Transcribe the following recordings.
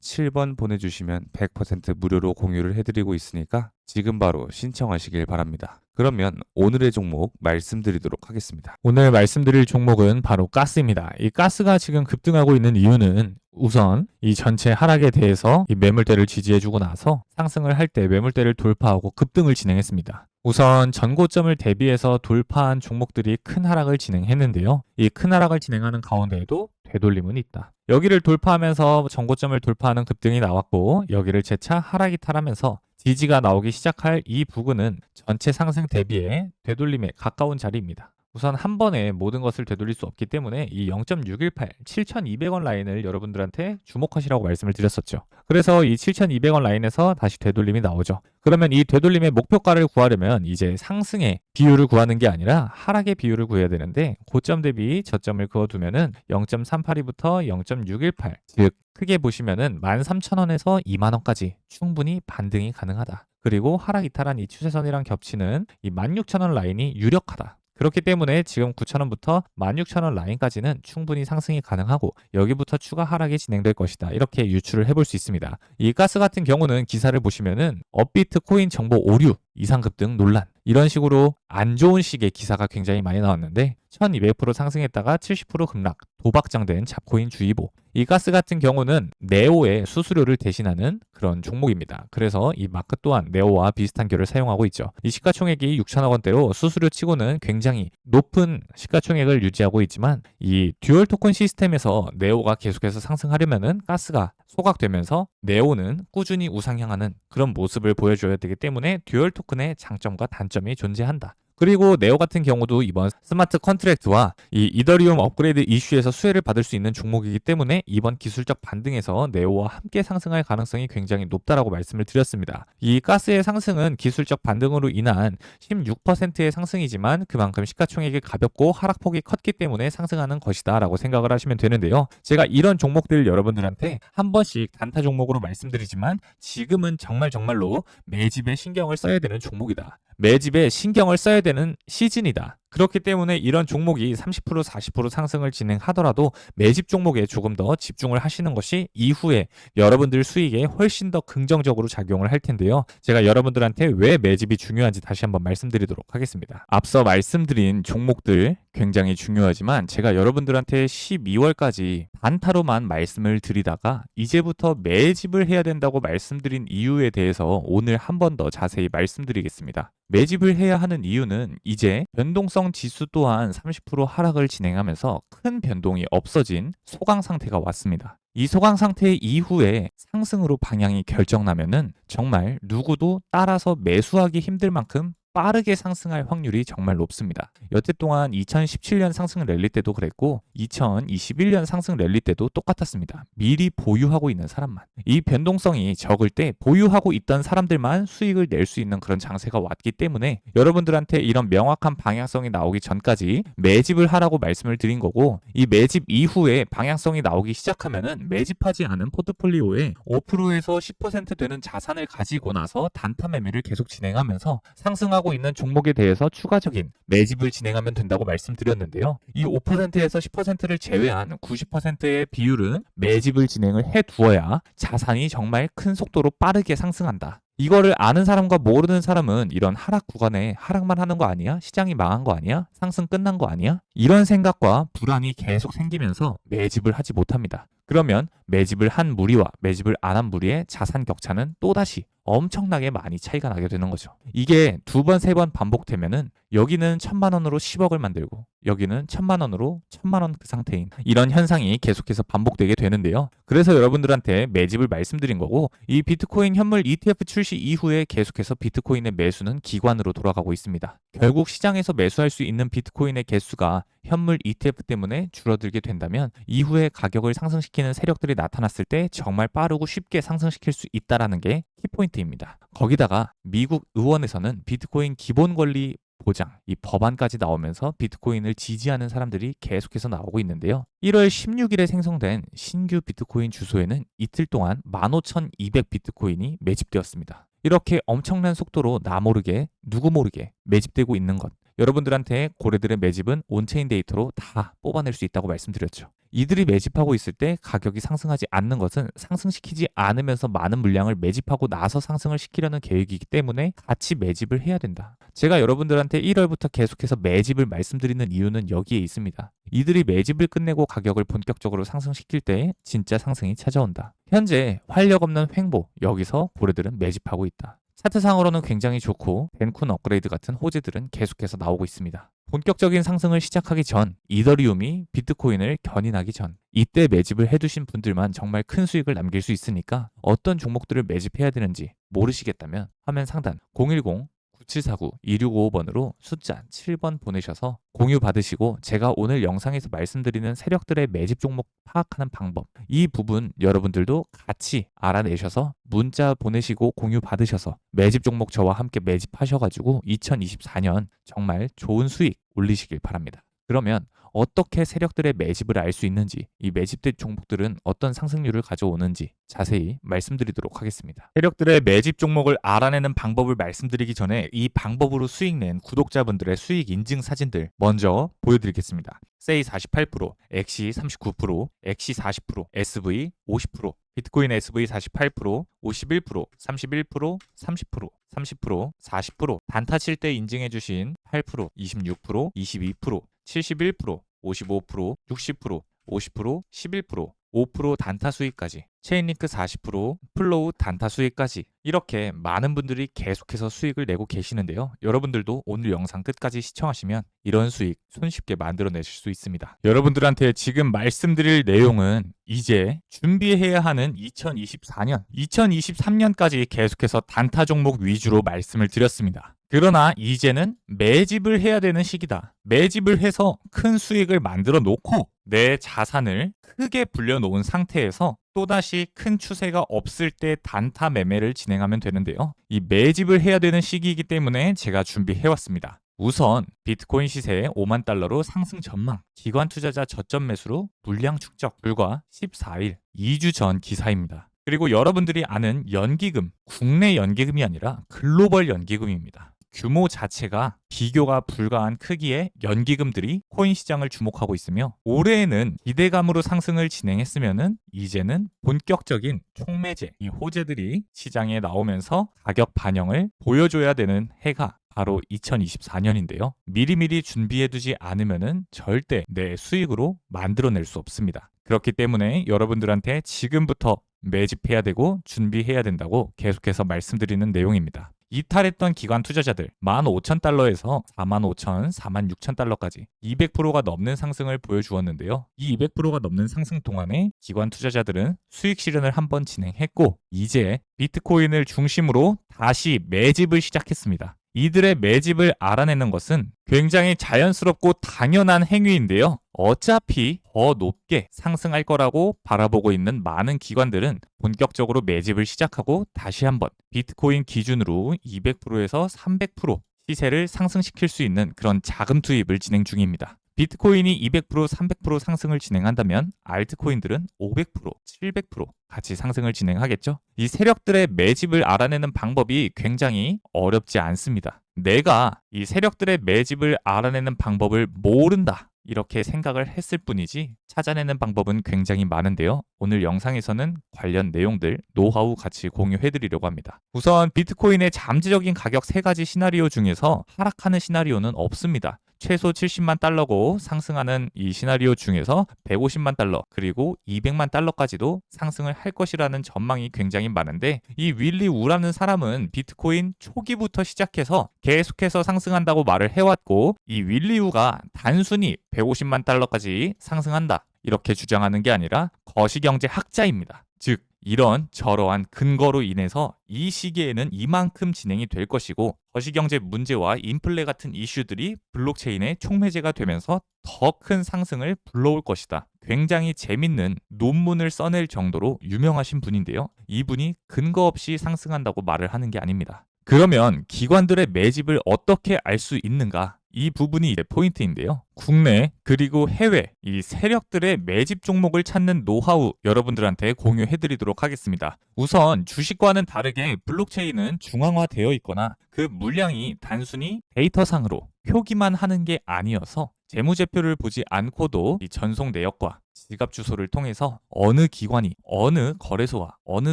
7번 보내주시면 100% 무료로 공유를 해드리고 있으니까 지금 바로 신청하시길 바랍니다. 그러면 오늘의 종목 말씀드리도록 하겠습니다. 오늘 말씀드릴 종목은 바로 가스입니다. 이 가스가 지금 급등하고 있는 이유는 우선 이 전체 하락에 대해서 이 매물대를 지지해주고 나서 상승을 할 때 매물대를 돌파하고 급등을 진행했습니다. 우선 전고점을 대비해서 돌파한 종목들이 큰 하락을 진행했는데요. 이 큰 하락을 진행하는 가운데에도 되돌림은 있다. 여기를 돌파하면서 전고점을 돌파하는 급등이 나왔고 여기를 재차 하락이 탈하면서 지지가 나오기 시작할 이 부근은 전체 상승 대비에 되돌림에 가까운 자리입니다. 우선 한 번에 모든 것을 되돌릴 수 없기 때문에 이 0.618, 7,200원 라인을 여러분들한테 주목하시라고 말씀을 드렸었죠. 그래서 이 7,200원 라인에서 다시 되돌림이 나오죠. 그러면 이 되돌림의 목표가를 구하려면 이제 상승의 비율을 구하는 게 아니라 하락의 비율을 구해야 되는데 고점 대비 저점을 그어두면은 0.382부터 0.618, 즉 크게 보시면은 13,000원에서 2만원까지 충분히 반등이 가능하다. 그리고 하락 이탈한 이 추세선이랑 겹치는 이 16,000원 라인이 유력하다. 그렇기 때문에 지금 9,000원부터 16,000원 라인까지는 충분히 상승이 가능하고 여기부터 추가 하락이 진행될 것이다. 이렇게 유추를 해볼 수 있습니다. 이 가스 같은 경우는 기사를 보시면은 업비트 코인 정보 오류 이상 급등 논란 이런 식으로 안 좋은 식의 기사가 굉장히 많이 나왔는데 1200% 상승했다가 70% 급락 도박장된 잡코인 주의보 이 가스 같은 경우는 네오의 수수료를 대신하는 그런 종목입니다. 그래서 이 마크 또한 네오와 비슷한 결을 사용하고 있죠. 이 시가총액이 6천억 원대로 수수료 치고는 굉장히 높은 시가총액을 유지하고 있지만 이 듀얼 토큰 시스템에서 네오가 계속해서 상승하려면은 가스가 소각되면서 네오는 꾸준히 우상향하는 그런 모습을 보여줘야 되기 때문에 듀얼 토큰의 장점과 단점이 존재한다. 그리고 네오 같은 경우도 이번 스마트 컨트랙트와 이 이더리움 업그레이드 이슈에서 수혜를 받을 수 있는 종목이기 때문에 이번 기술적 반등에서 네오와 함께 상승할 가능성이 굉장히 높다라고 말씀을 드렸습니다. 이 가스의 상승은 기술적 반등으로 인한 16%의 상승이지만 그만큼 시가총액이 가볍고 하락폭이 컸기 때문에 상승하는 것이다라고 생각을 하시면 되는데요. 제가 이런 종목들 여러분들한테 한 번씩 단타 종목으로 말씀드리지만 지금은 정말 정말로 매집에 신경을 써야 되는 종목이다. 매집에 신경을 써야 되는 시즌이다. 그렇기 때문에 이런 종목이 30% 40% 상승을 진행하더라도 매집 종목에 조금 더 집중을 하시는 것이 이후에 여러분들 수익에 훨씬 더 긍정적으로 작용을 할 텐데요. 제가 여러분들한테 왜 매집이 중요한지 다시 한번 말씀드리도록 하겠습니다. 앞서 말씀드린 종목들 굉장히 중요하지만 제가 여러분들한테 12월까지 단타로만 말씀을 드리다가 이제부터 매집을 해야 된다고 말씀드린 이유에 대해서 오늘 한 번 더 자세히 말씀드리겠습니다. 매집을 해야 하는 이유는 이제 변동성 지수 또한 30% 하락을 진행하면서 큰 변동이 없어진 소강 상태가 왔습니다. 이 소강 상태 이후에 상승으로 방향이 결정나면은 정말 누구도 따라서 매수하기 힘들 만큼 빠르게 상승할 확률이 정말 높습니다. 여태 동안 2017년 상승 랠리 때도 그랬고 2021년 상승 랠리 때도 똑같았습니다. 미리 보유하고 있는 사람만. 이 변동성이 적을 때 보유하고 있던 사람들만 수익을 낼 수 있는 그런 장세가 왔기 때문에 여러분들한테 이런 명확한 방향성이 나오기 전까지 매집을 하라고 말씀을 드린 거고 이 매집 이후에 방향성이 나오기 시작하면은 매집하지 않은 포트폴리오에 5%에서 10% 되는 자산을 가지고 나서 단타 매매를 계속 진행하면서 상승하고 하고 있는 종목에 대해서 추가적인 매집을 진행하면 된다고 말씀드렸는데요. 이 5%에서 10%를 제외한 90%의 비율은 매집을 진행을 해 두어야 자산이 정말 큰 속도로 빠르게 상승한다. 이거를 아는 사람과 모르는 사람은 이런 하락 구간에 하락만 하는 거 아니야? 시장이 망한 거 아니야? 상승 끝난 거 아니야? 이런 생각과 불안이 계속 생기면서 매집을 하지 못합니다. 그러면 매집을 한 무리와 매집을 안 한 무리의 자산 격차는 또다시 엄청나게 많이 차이가 나게 되는 거죠. 이게 두 번, 세 번 반복되면은 여기는 천만 원으로 10억을 만들고 여기는 천만 원으로 천만 원 그 상태인 이런 현상이 계속해서 반복되게 되는데요. 그래서 여러분들한테 매집을 말씀드린 거고 이 비트코인 현물 ETF 출시 이후에 계속해서 비트코인의 매수는 기관으로 돌아가고 있습니다. 결국 시장에서 매수할 수 있는 비트코인의 개수가 현물 ETF 때문에 줄어들게 된다면 이후에 가격을 상승시키는 세력들이 나타났을 때 정말 빠르고 쉽게 상승시킬 수 있다라는 게 키포인트입니다. 거기다가 미국 의원에서는 비트코인 기본 권리 보장, 이 법안까지 나오면서 비트코인을 지지하는 사람들이 계속해서 나오고 있는데요. 1월 16일에 생성된 신규 비트코인 주소에는 이틀 동안 15,200 비트코인이 매집되었습니다. 이렇게 엄청난 속도로 나 모르게 누구 모르게 매집되고 있는 것. 여러분들한테 고래들의 매집은 온체인 데이터로 다 뽑아낼 수 있다고 말씀드렸죠. 이들이 매집하고 있을 때 가격이 상승하지 않는 것은 상승시키지 않으면서 많은 물량을 매집하고 나서 상승을 시키려는 계획이기 때문에 같이 매집을 해야 된다. 제가 여러분들한테 1월부터 계속해서 매집을 말씀드리는 이유는 여기에 있습니다. 이들이 매집을 끝내고 가격을 본격적으로 상승시킬 때 진짜 상승이 찾아온다. 현재 활력 없는 횡보, 여기서 고래들은 매집하고 있다. 차트상으로는 굉장히 좋고 벤쿤 업그레이드 같은 호재들은 계속해서 나오고 있습니다. 본격적인 상승을 시작하기 전 이더리움이 비트코인을 견인하기 전 이때 매집을 해두신 분들만 정말 큰 수익을 남길 수 있으니까 어떤 종목들을 매집해야 되는지 모르시겠다면 화면 상단 010 9749-2655번으로 숫자 7번 보내셔서 공유 받으시고 제가 오늘 영상에서 말씀드리는 세력들의 매집 종목 파악하는 방법 이 부분 여러분들도 같이 알아내셔서 문자 보내시고 공유 받으셔서 매집 종목 저와 함께 매집하셔가지고 2024년 정말 좋은 수익 올리시길 바랍니다. 그러면 어떻게 세력들의 매집을 알 수 있는지, 이 매집된 종목들은 어떤 상승률을 가져오는지 자세히 말씀드리도록 하겠습니다. 세력들의 매집 종목을 알아내는 방법을 말씀드리기 전에 이 방법으로 수익 낸 구독자분들의 수익 인증 사진들 먼저 보여드리겠습니다. 세이 48%, 엑시 39%, 엑시 40%, SV 50%, 비트코인 SV 48%, 51%, 31%, 30%, 30%, 40%, 단타 칠 때 인증해주신 8%, 26%, 22%, 71%, 55%, 60%, 50%, 11%, 5% 단타 수익까지, 체인링크 40%, 플로우 단타 수익까지 이렇게 많은 분들이 계속해서 수익을 내고 계시는데요. 여러분들도 오늘 영상 끝까지 시청하시면 이런 수익 손쉽게 만들어내실 수 있습니다. 여러분들한테 지금 말씀드릴 내용은 이제 준비해야 하는 2024년, 2023년까지 계속해서 단타 종목 위주로 말씀을 드렸습니다. 그러나 이제는 매집을 해야 되는 시기다. 매집을 해서 큰 수익을 만들어 놓고 내 자산을 크게 불려놓은 상태에서 또다시 큰 추세가 없을 때 단타 매매를 진행하면 되는데요. 이 매집을 해야 되는 시기이기 때문에 제가 준비해왔습니다. 우선 비트코인 시세 5만 달러로 상승 전망, 기관 투자자 저점 매수로 물량 축적 불과 14일, 2주 전 기사입니다. 그리고 여러분들이 아는 연기금, 국내 연기금이 아니라 글로벌 연기금입니다. 규모 자체가 비교가 불가한 크기의 연기금들이 코인 시장을 주목하고 있으며 올해에는 기대감으로 상승을 진행했으면은 이제는 본격적인 총매제 이 호재들이 시장에 나오면서 가격 반영을 보여줘야 되는 해가 바로 2024년인데요. 미리미리 준비해두지 않으면은 절대 내 수익으로 만들어낼 수 없습니다. 그렇기 때문에 여러분들한테 지금부터 매집해야 되고 준비해야 된다고 계속해서 말씀드리는 내용입니다. 이탈했던 기관 투자자들 15,000달러에서 45,000, 46,000달러까지 200%가 넘는 상승을 보여주었는데요. 이 200%가 넘는 상승 동안에 기관 투자자들은 수익 실현을 한번 진행했고 이제 비트코인을 중심으로 다시 매집을 시작했습니다. 이들의 매집을 알아내는 것은 굉장히 자연스럽고 당연한 행위인데요. 어차피 더 높게 상승할 거라고 바라보고 있는 많은 기관들은 본격적으로 매집을 시작하고 다시 한번 비트코인 기준으로 200%에서 300% 시세를 상승시킬 수 있는 그런 자금 투입을 진행 중입니다. 비트코인이 200%, 300% 상승을 진행한다면 알트코인들은 500%, 700% 같이 상승을 진행하겠죠. 이 세력들의 매집을 알아내는 방법이 굉장히 어렵지 않습니다. 내가 이 세력들의 매집을 알아내는 방법을 모른다. 이렇게 생각을 했을 뿐이지 찾아내는 방법은 굉장히 많은데요. 오늘 영상에서는 관련 내용들, 노하우 같이 공유해 드리려고 합니다. 우선 비트코인의 잠재적인 가격 세 가지 시나리오 중에서 하락하는 시나리오는 없습니다. 최소 70만 달러고 상승하는 이 시나리오 중에서 150만 달러 그리고 200만 달러까지도 상승을 할 것이라는 전망이 굉장히 많은데 이 윌리 우라는 사람은 비트코인 초기부터 시작해서 계속해서 상승한다고 말을 해왔고 이 윌리 우가 단순히 150만 달러까지 상승한다 이렇게 주장하는 게 아니라 거시경제 학자입니다. 즉 이런 저러한 근거로 인해서 이 시기에는 이만큼 진행이 될 것이고 거시경제 문제와 인플레 같은 이슈들이 블록체인의 총매제가 되면서 더 큰 상승을 불러올 것이다. 굉장히 재밌는 논문을 써낼 정도로 유명하신 분인데요. 이분이 근거 없이 상승한다고 말을 하는 게 아닙니다. 그러면 기관들의 매집을 어떻게 알 수 있는가? 이 부분이 이제 포인트인데요. 국내 그리고 해외 이 세력들의 매집 종목을 찾는 노하우 여러분들한테 공유해 드리도록 하겠습니다. 우선 주식과는 다르게 블록체인은 중앙화되어 있거나 그 물량이 단순히 데이터상으로 표기만 하는 게 아니어서 재무제표를 보지 않고도 이 전송 내역과 지갑 주소를 통해서 어느 기관이 어느 거래소와 어느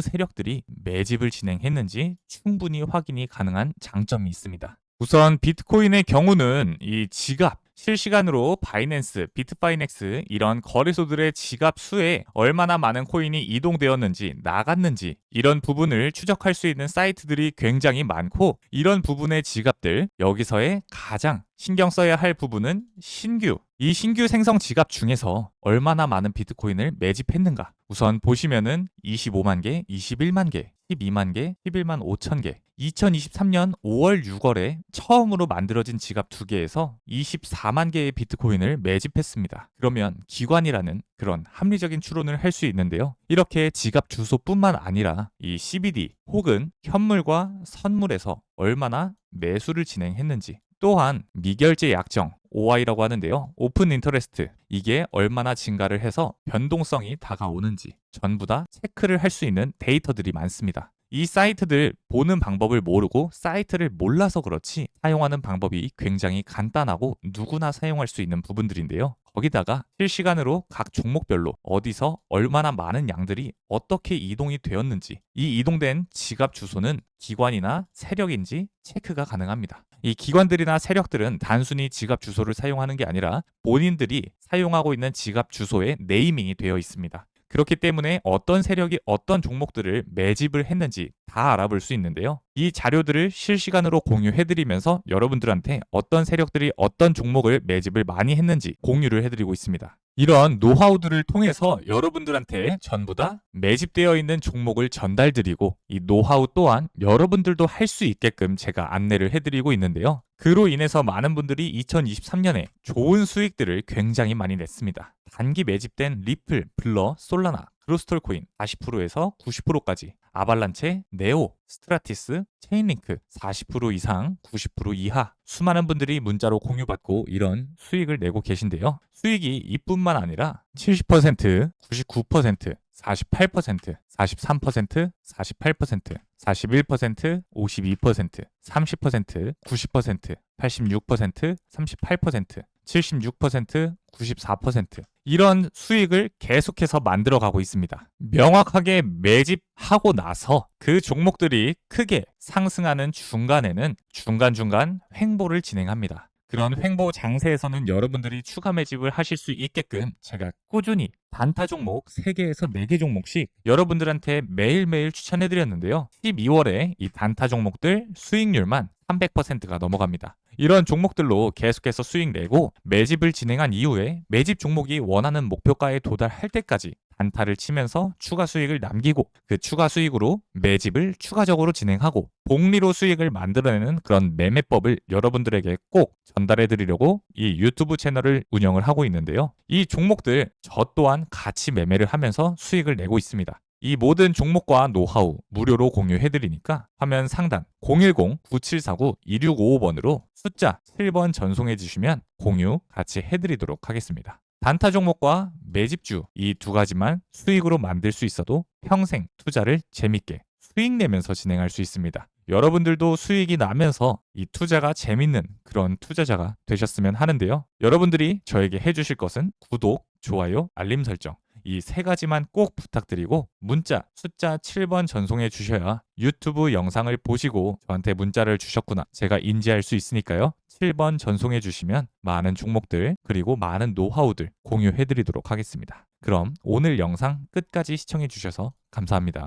세력들이 매집을 진행했는지 충분히 확인이 가능한 장점이 있습니다. 우선 비트코인의 경우는 이 지갑 실시간으로 바이낸스, 비트바이넥스 이런 거래소들의 지갑 수에 얼마나 많은 코인이 이동되었는지 나갔는지 이런 부분을 추적할 수 있는 사이트들이 굉장히 많고 이런 부분의 지갑들 여기서의 가장 신경 써야 할 부분은 신규. 이 신규 생성 지갑 중에서 얼마나 많은 비트코인을 매집했는가. 우선 보시면은 25만 개, 21만 개, 12만 개, 11만 5천 개. 2023년 5월 6월에 처음으로 만들어진 지갑 두 개에서 24만 개의 비트코인을 매집했습니다. 그러면 기관이라는 그런 합리적인 추론을 할 수 있는데요. 이렇게 지갑 주소뿐만 아니라 이 CBD 혹은 현물과 선물에서 얼마나 매수를 진행했는지 또한 미결제 약정 OI라고 하는데요. 오픈 인터레스트 이게 얼마나 증가를 해서 변동성이 다가오는지 전부 다 체크를 할 수 있는 데이터들이 많습니다. 이 사이트들 보는 방법을 모르고 사이트를 몰라서 그렇지 사용하는 방법이 굉장히 간단하고 누구나 사용할 수 있는 부분들인데요. 거기다가 실시간으로 각 종목별로 어디서 얼마나 많은 양들이 어떻게 이동이 되었는지 이 이동된 지갑 주소는 기관이나 세력인지 체크가 가능합니다. 이 기관들이나 세력들은 단순히 지갑 주소를 사용하는 게 아니라 본인들이 사용하고 있는 지갑 주소에 네이밍이 되어 있습니다. 그렇기 때문에 어떤 세력이 어떤 종목들을 매집을 했는지 다 알아볼 수 있는데요. 이 자료들을 실시간으로 공유해드리면서 여러분들한테 어떤 세력들이 어떤 종목을 매집을 많이 했는지 공유를 해드리고 있습니다. 이런 노하우들을 통해서 여러분들한테 전부 다 매집되어 있는 종목을 전달드리고 이 노하우 또한 여러분들도 할 수 있게끔 제가 안내를 해드리고 있는데요. 그로 인해서 많은 분들이 2023년에 좋은 수익들을 굉장히 많이 냈습니다. 단기 매집된 리플, 블러, 솔라나, 그로스톨 코인 40%에서 90%까지 아발란체, 네오, 스트라티스, 체인링크 40% 이상, 90% 이하 수많은 분들이 문자로 공유받고 이런 수익을 내고 계신데요. 수익이 이뿐만 아니라 70%, 99%, 48%, 43%, 48%, 41%, 52%, 30%, 90%, 86%, 38%, 76%, 94% 이런 수익을 계속해서 만들어 가고 있습니다. 명확하게 매집하고 나서 그 종목들이 크게 상승하는 중간에는 중간중간 횡보를 진행합니다. 그런 횡보 장세에서는 여러분들이 추가 매집을 하실 수 있게끔 제가 꾸준히 단타 종목 3개에서 4개 종목씩 여러분들한테 매일매일 추천해 드렸는데요. 12월에 이 단타 종목들 수익률만 300%가 넘어갑니다. 이런 종목들로 계속해서 수익 내고 매집을 진행한 이후에 매집 종목이 원하는 목표가에 도달할 때까지 단타를 치면서 추가 수익을 남기고 그 추가 수익으로 매집을 추가적으로 진행하고 복리로 수익을 만들어내는 그런 매매법을 여러분들에게 꼭 전달해 드리려고 이 유튜브 채널을 운영을 하고 있는데요. 이 종목들 저 또한 같이 매매를 하면서 수익을 내고 있습니다. 이 모든 종목과 노하우 무료로 공유해 드리니까 화면 상단 010-9749-2655번으로 숫자 7번 전송해 주시면 공유 같이 해 드리도록 하겠습니다. 단타 종목과 매집주 이 두 가지만 수익으로 만들 수 있어도 평생 투자를 재밌게 수익 내면서 진행할 수 있습니다. 여러분들도 수익이 나면서 이 투자가 재밌는 그런 투자자가 되셨으면 하는데요. 여러분들이 저에게 해주실 것은 구독, 좋아요, 알림 설정 이 세 가지만 꼭 부탁드리고 문자 숫자 7번 전송해 주셔야 유튜브 영상을 보시고 저한테 문자를 주셨구나 제가 인지할 수 있으니까요. 7번 전송해 주시면 많은 종목들 그리고 많은 노하우들 공유해 드리도록 하겠습니다. 그럼 오늘 영상 끝까지 시청해 주셔서 감사합니다.